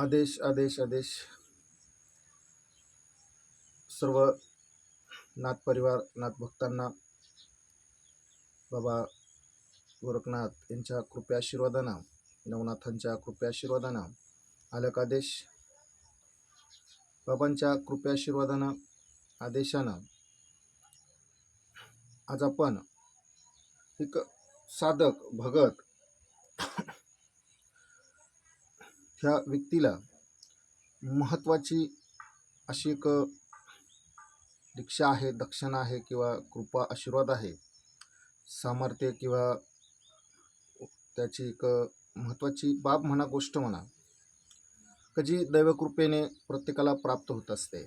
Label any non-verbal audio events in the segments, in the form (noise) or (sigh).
आदेश आदेश आदेश. सर्व नाथ परिवार नाथ भक्तांना बाबा गोरखनाथ यांच्या कृपया आशीर्वादानं नवनाथांच्या कृपया आशीर्वादानं आलक आदेश बाबांच्या कृपया आशीर्वादानं आदेशानं आज आपण एक साधक भगत ह्या व्यक्तीला महत्त्वाची अशी एक दीक्षा आहे दक्षिणा आहे किंवा कृपा आशीर्वाद आहे सामर्थ्य किंवा त्याची एक महत्त्वाची बाब म्हणा गोष्ट म्हणा का जी दैवकृपेने प्रत्येकाला प्राप्त होत असते.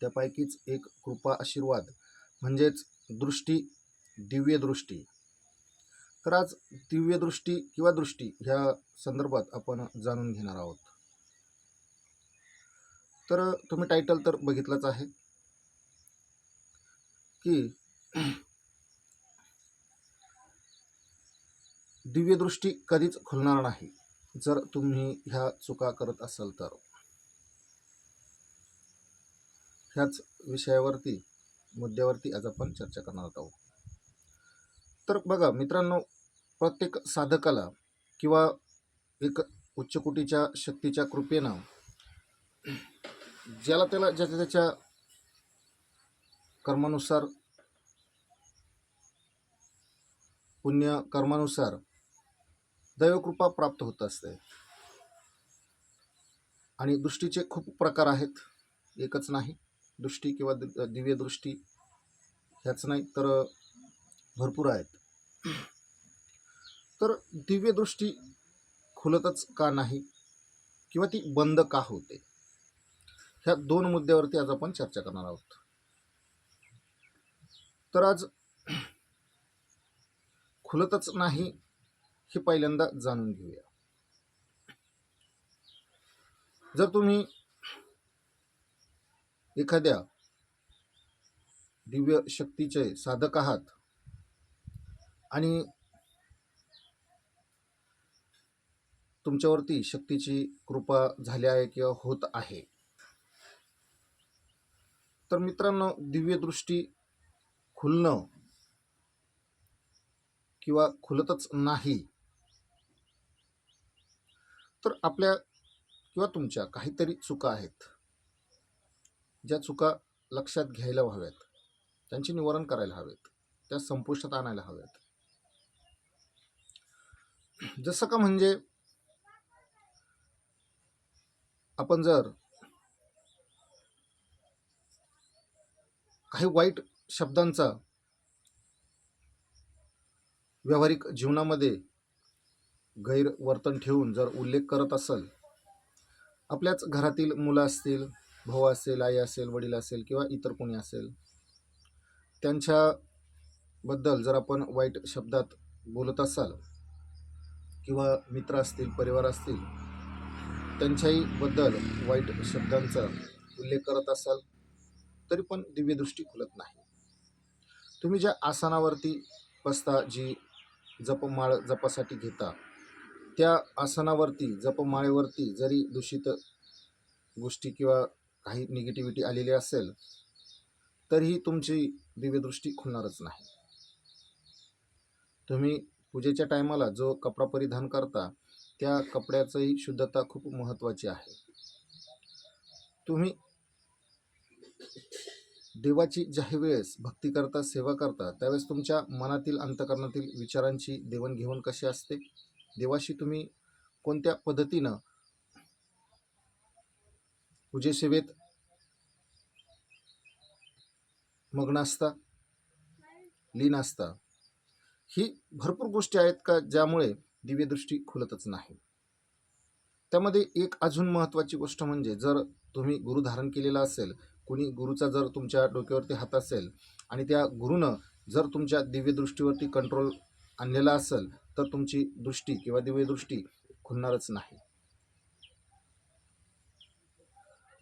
त्यापैकीच एक कृपा आशीर्वाद म्हणजेच दृष्टी दिव्य दृष्टी. तर आज दिव्यदृष्टी किंवा दृष्टी ह्या संदर्भात आपण जाणून घेणार आहोत. तर तुम्ही टायटल तर बघितलंच आहे. की दिव्यदृष्टी कधीच खुलणार नाही. जर तुम्ही ह्या चुका करत असाल तर. ह्याच विषयावरती मुद्द्यावरती आज आपण चर्चा करणार आहोत. तर बघा मित्रांनो प्रत्येक साधकाला किंवा एक उच्चकोटीच्या शक्तीच्या कृपेनं ज्याला त्याला ज्याच्या त्याच्या कर्मानुसार पुण्य कर्मानुसार दैवकृपा प्राप्त होत असते. आणि दृष्टीचे खूप प्रकार आहेत. एकच नाही दृष्टी किंवा दिव्यदृष्टी दिव्य दृष्टी ह्याच नाही तर भरपूर आहेत. तर दिव्यदृष्टी खुलतच का नाही किंवा ती बंद का होते? ह्या दोन मुद्द्यावरती आज आपण चर्चा करणार आहोत. तर आज खुलतच नाही हे पहिल्यांदा जाणून घेऊया. जर तुम्ही एखाद्या दिव्य शक्तीचे साधक आहात आणि तुमच्यावरती शक्तीची कृपा झाली आहे किंवा होत आहे. तर मित्रांनो दिव्यदृष्टी खुलणं किंवा खुलतच नाही तर आपल्या किंवा तुमच्या काहीतरी चुका आहेत. ज्या चुका लक्षात घ्यायला हव्यात त्यांचे निवारण करायला हवेत त्या संपुष्टात आणायला हव्यात. जसं का म्हणजे आपण जर काही वाईट शब्दांचा व्यावहारिक जीवनामध्ये गैरवर्तन ठेवून जर उल्लेख करत असेल आपल्याच घरातील मुलं असतील भाऊ असेल आई असेल वडील असेल किंवा इतर कोणी असेल त्यांच्याबद्दल जर आपण वाईट शब्दात बोलत असाल किंवा मित्र असतील परिवार असतील त्यांच्याही बद्दल वाईट शब्दांचा उल्लेख करत असाल तरी पण दिव्यदृष्टी खुलत नाही. तुम्ही ज्या आसनावरती बसता जी जपमाळ जपासाठी घेता त्या आसनावरती जपमाळेवरती जरी दूषित गोष्टी किंवा काही निगेटिव्हिटी आलेली असेल तरीही तुमची दिव्यदृष्टी खुलणारच नाही. तुम्ही पूजेच्या टायमाला जो कपडा परिधान करता त्या कपड्याचंही शुद्धता खूप महत्त्वाची आहे. तुम्ही देवाची ज्याही वेळेस भक्ती करता सेवा करता त्यावेळेस तुमच्या मनातील अंतकरणातील विचारांची देवाणघेवाण कशी असते? देवाशी तुम्ही कोणत्या पद्धतीनं पूजेसेवेत मग्न असता लीन असता? ही भरपूर गोष्टी आहेत का ज्यामुळे दिव्यदृष्टी खुलतच नाही? त्यामध्ये एक अजून महत्त्वाची गोष्ट म्हणजे जर तुम्ही गुरु धारण केलेला असेल कुणी गुरुचा जर तुमच्या डोक्यावरती हात असेल आणि त्या गुरुनं जर तुमच्या दिव्यदृष्टीवरती कंट्रोल आणलेला असेल तर तुमची दृष्टी किंवा दिव्यदृष्टी खुलणारच नाही.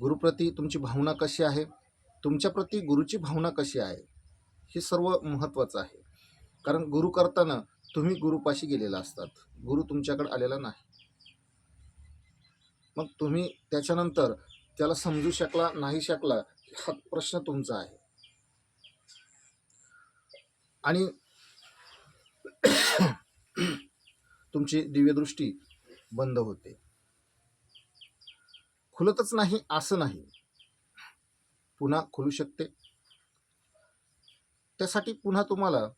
गुरुप्रती तुमची भावना कशी आहे? तुमच्याप्रती गुरुची भावना कशी आहे? हे सर्व महत्त्वाचं आहे. कारण गुरु करताना तुम्ही गुरुपाशी गेलेला असतात. गुरु तुमच्याकडे आलेला नाही. मग तुम्ही त्याच्यानंतर त्याला समजू शकला नाही शकला हा प्रश्न तुमचा आहे. आणि (clears throat) तुमची दिव्यदृष्टी बंद होते. खुलतच नाही असं नाही. पुन्हा खुलू शकते. त्यासाठी पुन्हा तुम्हाला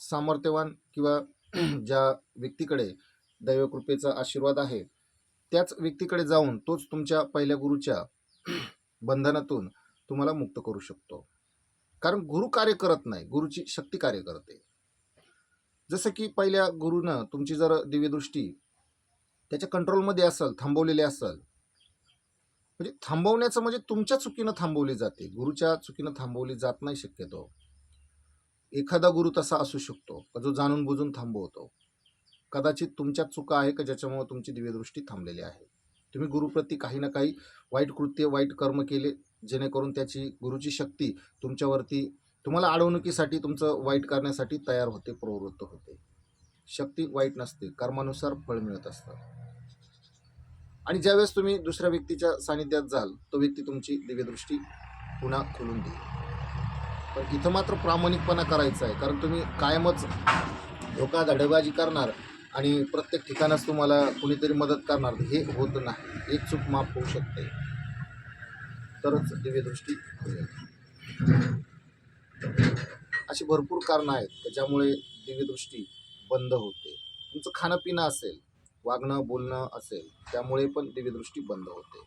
सामर्थ्यवान किंवा (clears throat) ज्या व्यक्तीकडे दैवकृपेचा आशीर्वाद आहे त्याच व्यक्तीकडे जाऊन तोच तुमच्या पहिल्या गुरुच्या (clears throat) बंधनातून तुम्हाला मुक्त करू शकतो. कारण गुरु कार्य करत नाही गुरुची शक्ती कार्य करते. जसं की पहिल्या गुरुनं तुमची जर दिव्यदृष्टी त्याच्या कंट्रोलमध्ये असेल थांबवलेली असेल म्हणजे थांबवण्याचं म्हणजे तुमच्या चुकीनं थांबवली जाते. गुरुच्या चुकीनं थांबवली जात नाही शक्यतो. एखादा गुरु तसा असू शकतो का जो जाणून बुजून थांबवतो. कदाचित तुमच्या चुका आहे का ज्याच्यामुळे तुमची दिव्यदृष्टी थांबलेली आहे. तुम्ही गुरुप्रती काही ना काही वाईट कृत्य वाईट कर्म केले जेणेकरून त्याची गुरुची शक्ती तुमच्यावरती तुम्हाला अडवणुकीसाठी तुमचं वाईट करण्यासाठी तयार होते प्रवृत्त होते. शक्ती वाईट नसते कर्मानुसार फळ मिळत असतं. आणि ज्यावेळेस तुम्ही दुसऱ्या व्यक्तीच्या सानिध्यात जाल तो व्यक्ती तुमची दिव्यदृष्टी पुन्हा खुलून देईल. पण इथं मात्र प्रामाणिकपणा करायचा आहे. कारण तुम्ही कायमच धोका धडेबाजी करणार आणि प्रत्येक ठिकाणच तुम्हाला कुणीतरी मदत करणार हे होत नाही. एक चूक माफ होऊ शकते. तरच दिव्यदृष्टी अशी भरपूर कारणं आहेत त्याच्यामुळे दिव्यदृष्टी बंद होते. तुमचं खाणं पिणं असेल वागणं बोलणं असेल त्यामुळे पण दिव्यदृष्टी बंद होते.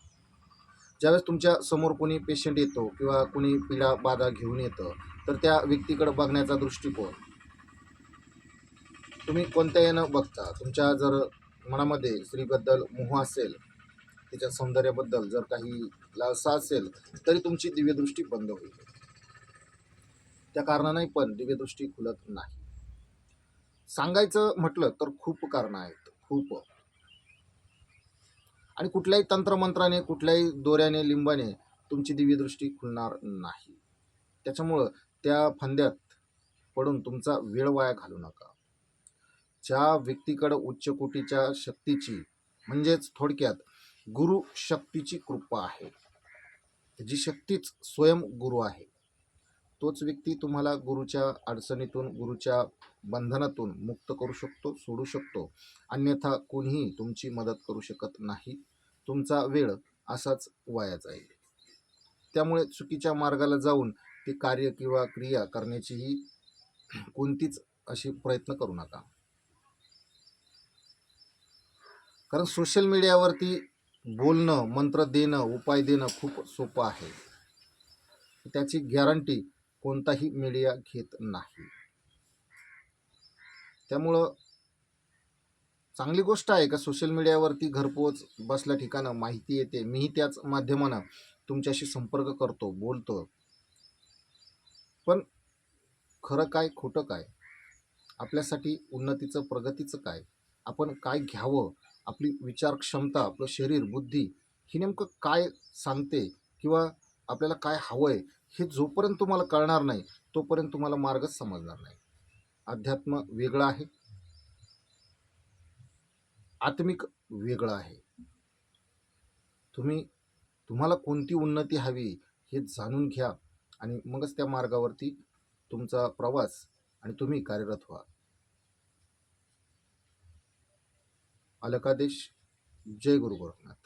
ज्यावेळेस तुमच्यासमोर कोणी पेशंट येतो किंवा कोणी पिढा बाधा घेऊन येतं तर त्या व्यक्तीकडे बघण्याचा दृष्टिकोन तुम्ही कोणत्या न बघता? तुमच्या जर मनामध्ये स्त्रीबद्दल मोह असेल तिच्या सौंदर्याबद्दल जर काही लालसा असेल तरी तुमची दिव्यदृष्टी बंद होईल. त्या कारणाने पण दिव्यदृष्टी खुलत नाही. सांगायचं म्हटलं तर खूप कारणं आहेत. खूप. आणि कुठल्याही तंत्रमंत्राने कुठल्याही दोऱ्याने लिंबाने तुमची दिव्यदृष्टी खुलणार नाही. त्याच्यामुळं त्या फंद्यात पडून तुमचा वेळ वाया घालू नका. ज्या व्यक्तीकडं उच्चकोटीच्या शक्तीची म्हणजेच थोडक्यात गुरु शक्तीची कृपा आहे जी शक्तीच स्वयं गुरु आहे तोच व्यक्ती तुम्हाला गुरुच्या अडचणीतून गुरुच्या बंधनातून मुक्त करू शकतो सोडू शकतो. अन्यथा कोणीही तुमची मदत करू शकत नाही. तुमचा वेळ असाच वाया जाईल. त्यामुळे चुकीच्या मार्गाला जाऊन ती कार्य किंवा क्रिया करण्याचीही कोणतीच अशी प्रयत्न करू नका. कारण सोशल मीडियावरती बोलणं मंत्र देणं उपाय देणं खूप सोपं आहे. त्याची गॅरंटी कोणताही मीडिया घेत नाही. त्यामुळं चांगली गोष्ट आहे का? सोशल मीडियावरती घरपोच बसल्या ठिकाणं माहिती येते. मीही त्याच माध्यमानं तुमच्याशी संपर्क करतो बोलतो. पण खरं काय खोटं काय? आपल्यासाठी उन्नतीचं प्रगतीचं काय? आपण काय घ्यावं? आपली विचार क्षमता आपलं शरीर बुद्धी ही नेमकं काय सांगते? किंवा आपल्याला काय हवं आहे हे जोपर्यंत तुम्हाला कळणार नाही तोपर्यंत तुम्हाला मार्गच समजणार नाही. अध्यात्म वेगळं आहे. आत्मिक वेगळं आहे. तुम्ही तुम्हाला कोणती उन्नती हवी हे जाणून घ्या आणि मगच त्या मार्गावरती तुमचा प्रवास आणि तुम्ही कार्यरत व्हा. अलकादेश जय गुरु गोरखनाथ.